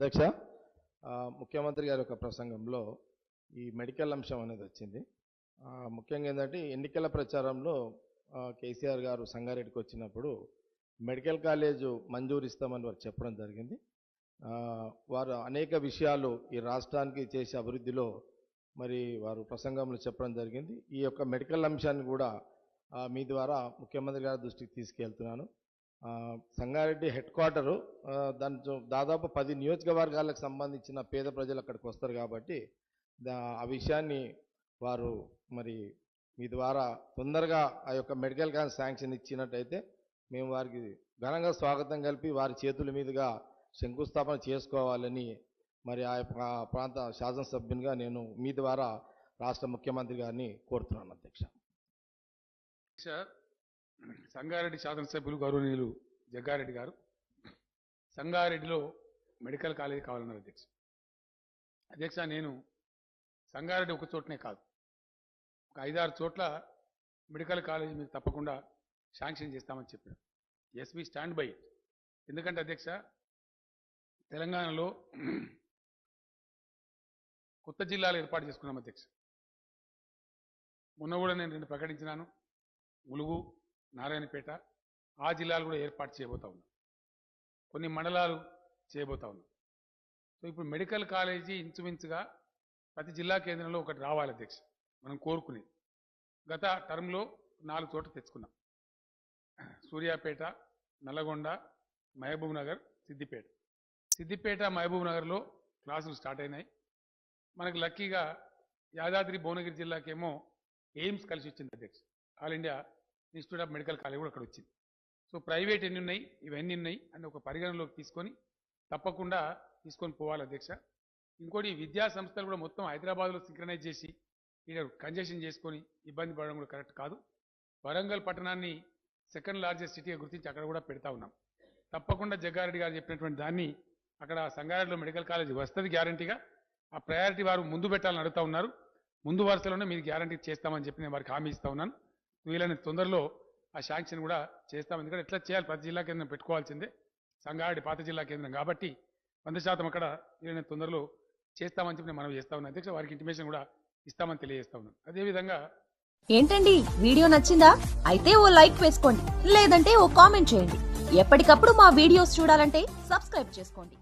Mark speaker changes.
Speaker 1: అధ్యక్ష ముఖ్యమంత్రి గారి యొక్క ప్రసంగంలో ఈ మెడికల్ అంశం అనేది వచ్చింది. ముఖ్యంగా ఏంటంటే ఎన్నికల ప్రచారంలో కేసీఆర్ గారు సంగారెడ్డికి వచ్చినప్పుడు మెడికల్ కాలేజు మంజూరు ఇస్తామని వారు చెప్పడం జరిగింది. వారు అనేక విషయాలు ఈ రాష్ట్రానికి చేసే అభివృద్ధిలో మరి వారు ప్రసంగంలో చెప్పడం జరిగింది. ఈ యొక్క మెడికల్ అంశాన్ని కూడా మీ ద్వారా ముఖ్యమంత్రి గారి దృష్టికి తీసుకెళ్తున్నాను. సంగారెడ్డి హెడ్ క్వార్టరు దాని దాదాపు పది నియోజకవర్గాలకు సంబంధించిన పేద ప్రజలు అక్కడికి వస్తారు కాబట్టి దా- ఆ విషయాన్ని వారు మరి మీ ద్వారా తొందరగా ఆ యొక్క మెడికల్ కాన్ శాంక్షన్ ఇచ్చినట్టయితే మేము వారికి ఘనంగా స్వాగతం కలిపి వారి చేతుల మీదుగా శంకుస్థాపన చేసుకోవాలని మరి ఆ యొక్క ప్రాంత శాసనసభ్యునిగా నేను మీ ద్వారా రాష్ట్ర ముఖ్యమంత్రి గారిని కోరుతున్నాను అధ్యక్ష.
Speaker 2: సార్ సంగారెడ్డి శాసనసభ్యులు గౌరవనీయులు జగ్గారెడ్డి గారు సంగారెడ్డిలో మెడికల్ కాలేజీ కావాలన్నారు అధ్యక్ష. అధ్యక్ష నేను సంగారెడ్డి ఒక చోటనే కాదు. ఒక ఐదారు చోట్ల మెడికల్ కాలేజీ మీకు తప్పకుండా శాంక్షన్ చేస్తామని చెప్పారు. ఎస్వి స్టాండ్ బై ఎందుకంటే అధ్యక్ష తెలంగాణలో కొత్త జిల్లాలు ఏర్పాటు చేసుకున్నాం అధ్యక్ష. మొన్న కూడా నేను రెండు ప్రకటించినాను. ములుగు నారాయణపేట ఆ జిల్లాలు కూడా ఏర్పాటు చేయబోతా ఉన్నాం. కొన్ని మండలాలు చేయబోతా ఉన్నాం. సో ఇప్పుడు మెడికల్ కాలేజీ ఇంచుమించుగా ప్రతి జిల్లా కేంద్రంలో ఒకటి రావాలి అధ్యక్ష. మనం కోరుకునేది. గత టర్మ్లో నాలుగు చోట్ల తెచ్చుకున్నాం. సూర్యాపేట నల్లగొండ మహబూబ్ నగర్ సిద్దిపేట. సిద్దిపేట మహబూబ్ నగర్లో క్లాసులు స్టార్ట్ అయినాయి. మనకు లక్కీగా యాదాద్రి భువనగిరి జిల్లాకేమో ఎయిమ్స్ కలిసి వచ్చింది అధ్యక్ష. All India institute of medical college కూడా అక్కడ వచ్చింది. సో ప్రైవేట్ ఎన్ని ఉన్నాయి? ఇవన్నీ ఉన్నాయి అని ఒక పరిగణలోకి తీసుకొని తప్పకుండా తీసుకొని పోవాలి అధ్యక్ష. ఇంకోటి ఈ విద్యా సంస్థలు కూడా మొత్తం హైదరాబాద్లో సింక్రనైజ్ చేసి ఇక్కడ కంజెషన్ చేసుకొని ఇబ్బంది పడడం కూడా కరెక్ట్ కాదు. వరంగల్ పట్టణాన్ని సెకండ్ లార్జెస్ట్ సిటీగా గుర్తించి అక్కడ కూడా పెడతా ఉన్నాం. తప్పకుండా జగ్గారెడ్డి గారు చెప్పినటువంటి దాన్ని అక్కడ సంగారెడ్డిలో మెడికల్ కాలేజ్ వస్తుంది గ్యారంటీగా. ఆ ప్రయారిటీ వారు ముందు పెట్టాలని అడుగుతా ఉన్నారు. ముందు వరుసలోనే మీరు గ్యారంటీ చేస్తామని చెప్పి నేను వారికి హామీ ఇస్తా ఉన్నాను. వీలైన తొందరలో ఆ శాంక్షన్ కూడా చేస్తాం. ఎందుకంటే ఎట్లా చేయాలి? ప్రతి జిల్లా కేంద్రం పెట్టుకోవాల్సిందే. సంగారెడ్డి పాత జిల్లా కేంద్రం కాబట్టి వంద శాతం అక్కడ వీలైన తొందరలో చేస్తామని చెప్పి మనం చేస్తా ఉన్నాం అధ్యక్ష వారికి ఇంటిమేషన్ కూడా ఇస్తామని తెలియజేస్తా ఉన్నాం అదేవిధంగా
Speaker 3: ఏంటండి? వీడియో నచ్చిందా? అయితే ఓ లైక్ వేసుకోండి. లేదంటే ఓ కామెంట్ చేయండి. ఎప్పటికప్పుడు మా వీడియోస్ చూడాలంటే సబ్స్క్రైబ్ చేసుకోండి.